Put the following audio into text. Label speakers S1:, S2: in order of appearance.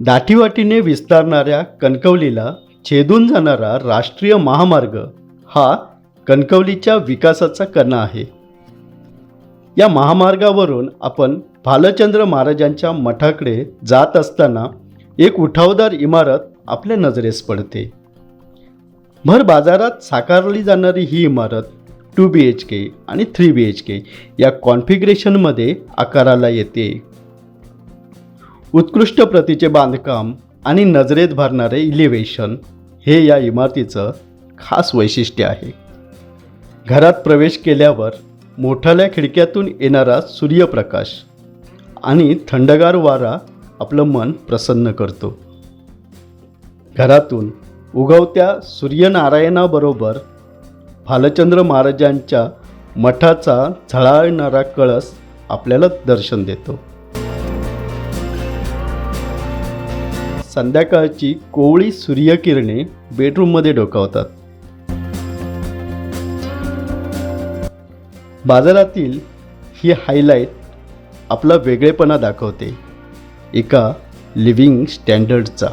S1: दाटीवाटीने विस्तारणाऱ्या कणकवलीला छेदून जाणारा राष्ट्रीय महामार्ग हा कणकवलीच्या विकासाचा कणा आहे. या महामार्गावरून आपण भालचंद्र महाराजांच्या मठाकडे जात असताना एक उठावदार इमारत आपल्या नजरेस पडते. भर बाजारात साकारली जाणारी ही इमारत टू बी एच के आणि थ्री बी एच के या कॉन्फिगरेशनमध्ये आकाराला येते. उत्कृष्ट प्रतीचे बांधकाम आणि नजरेत भरणारे इलिव्हेशन हे या इमारतीचं खास वैशिष्ट्य आहे. घरात प्रवेश केल्यावर मोठाल्या खिडक्यातून येणारा सूर्यप्रकाश आणि थंडगार वारा आपलं मन प्रसन्न करतो. घरातून उगवत्या सूर्यनारायणाबरोबर भालचंद्र महाराजांच्या मठाचा झळाळणारा कळस आपल्याला दर्शन देतो. संध्याकाळची कोवळी सूर्यकिरणे बेडरूममध्ये डोकावतात. बाजारातील ही हायलाईट आपला वेगळेपणा दाखवते. एका लिव्हिंग स्टँडर्डचा